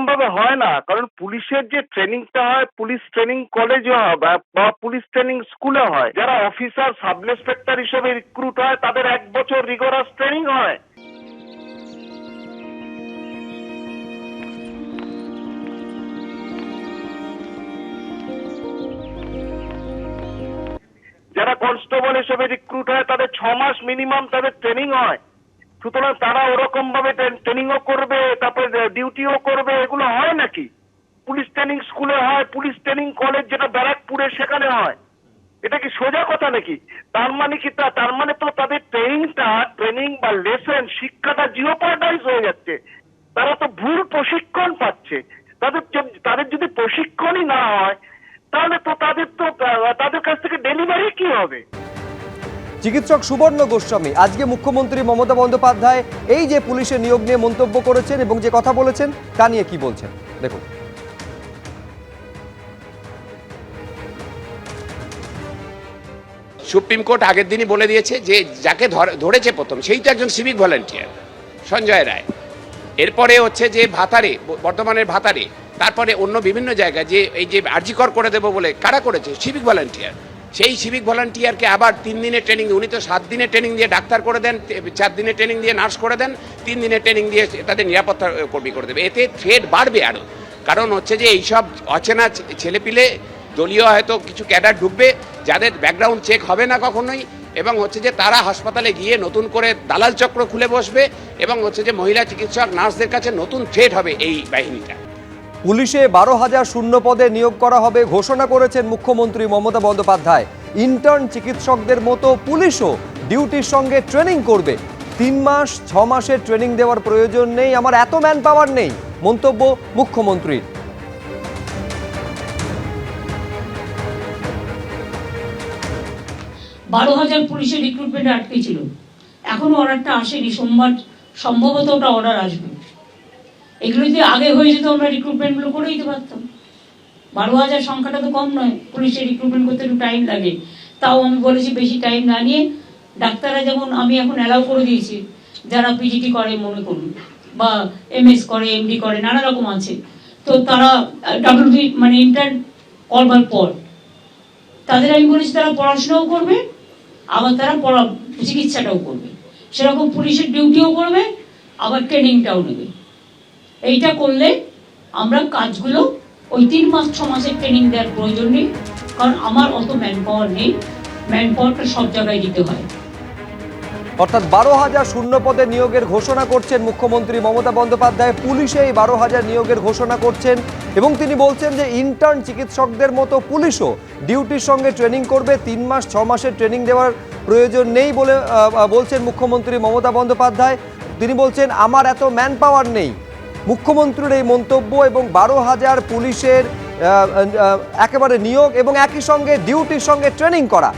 ওরকম ভাবে হয় না। কারণ পুলিশের যে ট্রেনিংটা হয়, পুলিশ ট্রেনিং কলেজে হয় বা পুলিশ ট্রেনিং স্কুলে হয়। যারা অফিসার সাব ইন্সপেক্টর হিসেবে রিক্রুট হয়, তাদের এক বছর রিগোরাস ট্রেনিং হয়। যারা কনস্টেবল হিসেবে রিক্রুট হয়, তাদের ছ মাস মিনিমাম তাদের ট্রেনিং হয়। সুতরাং তারা ওরকম ভাবে ট্রেনিংও করবে, তারপরে ডিউটিও করবে, এগুলো হয় নাকি? পুলিশ ট্রেনিং স্কুলে হয়, পুলিশ ট্রেনিং কলেজ যেটা ব্যারাকপুরে সেখানে হয়। এটা কি সোজা কথা নাকি? তার মানে কি তার মানে তো তাদের ট্রেনিংটা ট্রেনিং বা লেসন শিক্ষাটা জিওপার্টাইজ হয়ে যাচ্ছে। তারা তো ভুল প্রশিক্ষণ পাচ্ছে। তাদের তাদের যদি প্রশিক্ষণই না হয়, তাহলে তো তাদের তো তাদের কাছ থেকে ডেলিভারি কি হবে? চিকিৎসক সুবর্ণ গোস্বামী। আজকে মুখ্যমন্ত্রী মমতা বন্দ্যোপাধ্যায় এই যে পুলিশের নিয়োগ নিয়ে মন্তব্য করেছেন এবং যে কথা বলেছেন, তা নিয়ে কি বলছেন? দেখুন। সুপ্রিম কোর্ট আগের দিনই বলে দিয়েছে যে, যাকে ধর- ধরেছে প্রথম, সেই তো একজন সিভিক ভলেন্টিয়ার সঞ্জয় রায়। এরপরে হচ্ছে যে ভাতারে, বর্তমানের ভাতারে, তারপরে অন্য বিভিন্ন জায়গায় যে, এই যে আর্জিকর করে দেবো বলে কারা করেছে? সিভিক ভলেন্টিয়ার সেই সিভিক ভলান্টিয়ারকে আবার তিন দিনের ট্রেনিং উনি তো সাত দিনের ট্রেনিং দিয়ে ডাক্তার করে দেন চার দিনের ট্রেনিং দিয়ে নার্স করে দেন, তিন দিনের ট্রেনিং দিয়ে তাদের নিরাপত্তা কর্মী করে দেবে। এতে থ্রেড বাড়বে আরও কারণ হচ্ছে যে এইসব অচেনা ছেলেপিলে দলীয় হয়তো কিছু ক্যাডার ঢুকবে, যাদের ব্যাকগ্রাউন্ড চেক হবে না কখনোই, এবং হচ্ছে যে তারা হাসপাতালে গিয়ে নতুন করে দালাল চক্র খুলে বসবে, এবং হচ্ছে যে মহিলা চিকিৎসক, নার্সদের কাছে নতুন থ্রেড হবে এই বাহিনীটা। পুলিশে বারো হাজার শূন্য পদে নিয়োগ করা হবে ঘোষণা করেছেন মুখ্যমন্ত্রী মমতা বন্দ্যোপাধ্যায়। ইন্টার্ন চিকিৎসকদের মতো পুলিশও ডিউটির সঙ্গে ট্রেনিং করবে। তিন মাস, ছ মাসের ট্রেনিং দেওয়ার প্রয়োজন নেই, আমার এত ম্যান পাওয়ার নেই, মন্তব্য মুখ্যমন্ত্রীর। বারো হাজার পুলিশের রিক্রুটমেন্ট আটকে ছিল এখনও অর্ডারটা আসেনি, সোমবার সম্ভবত ওটা অর্ডার আসবে। এগুলো যদি আগে হয়ে যেত, আমরা রিক্রুটমেন্টগুলো করে দিতে পারতাম বারো হাজার সংখ্যাটা তো কম নয় পুলিশের রিক্রুটমেন্ট করতে একটু টাইম লাগে। তাও আমি বলেছি বেশি টাইম না নিয়ে ডাক্তাররা যেমন আমি এখন অ্যালাউ করে দিয়েছি, যারা পিজিটি করে মনে করুন, বা এমএস করে এমডি করে, নানা রকম আছে। তো তারা ডাব্লিউবি মানে ইন্টার্ন করবার পর, তাদের আমি বলেছি তারা পড়াশোনাও করবে, আবার তারা পড়া চিকিৎসাটাও করবে। সেরকম পুলিশের ডিউটিও করবে, আবার ট্রেনিংটাও নেবে। এইটা করলে আমরা কাজগুলো ওই তিন মাস, ছ মাসের ট্রেনিং দেওয়ার প্রয়োজন নেই, কারণ আমার অত ম্যান পাওয়ার নেই। ম্যান পাওয়ারটা সব জায়গায় দিতে হয়। অর্থাৎ বারো হাজার শূন্য পদে নিয়োগের ঘোষণা করছেন মুখ্যমন্ত্রী মমতা বন্দ্যোপাধ্যায়। পুলিশে এই বারো হাজার নিয়োগের ঘোষণা করছেন এবং তিনি বলছেন যে ইন্টার্ন চিকিৎসকদের মতো পুলিশও ডিউটির সঙ্গে ট্রেনিং করবে। তিন মাস, ছ মাসের ট্রেনিং দেওয়ার প্রয়োজন নেই বলে বলছেন মুখ্যমন্ত্রী মমতা বন্দ্যোপাধ্যায়। তিনি বলছেন, আমার এত ম্যান পাওয়ার নেই। মুখ্যমন্ত্রীর এই মন্তব্য এবং বারো হাজার পুলিশের একেবারে নিয়োগ এবং একই সঙ্গে ডিউটির সঙ্গে ট্রেনিং করা।